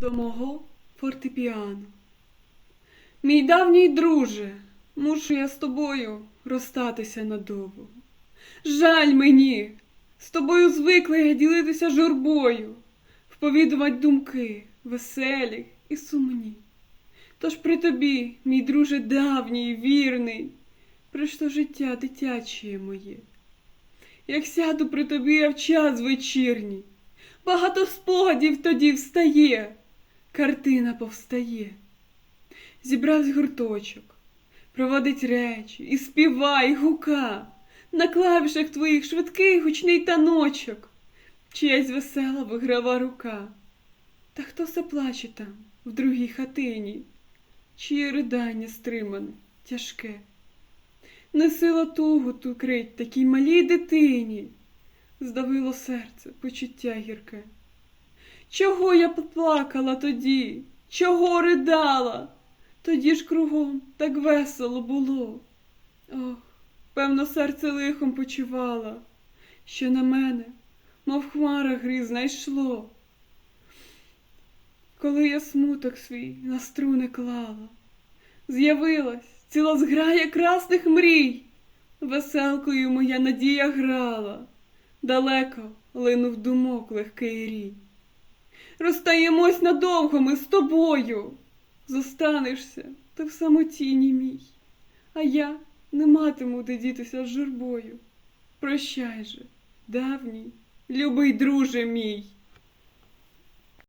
до мого фортепіано. Мій давній друже, мушу я з тобою розстатися надовго. Жаль мені, з тобою звикли я ділитися журбою, вповідувати думки веселі і сумні. Тож при тобі, мій друже давній, вірний, прийшло життя дитяче моє. Як сяду при тобі я в час вечірній, багато спогадів тоді встає, картина повстає. Зібравсь гурточок, проводить речі, і співа, і гука, на клавішах твоїх швидкий гучний таночок, чиясь весела виграва рука. Та хто все плаче там, в другій хатині, чиє ридання стримане, тяжке. Не сила тугу ту крить такій малій дитині, здавило серце почуття гірке. Чого я поплакала тоді? Чого ридала? Тоді ж кругом так весело було. Ох, певно, серце лихом почувало, що на мене, мов хмара грізна йшло. Коли я смуток свій на струни клала, з'явилась ціла зграя красних мрій, веселкою моя надія грала, далеко линув думок легкий рій. Розстаємось надовго ми з тобою, зостанешся ти в самотіні мій, а я не матиму де дітися з журбою. Прощай же, давній, любий друже мій.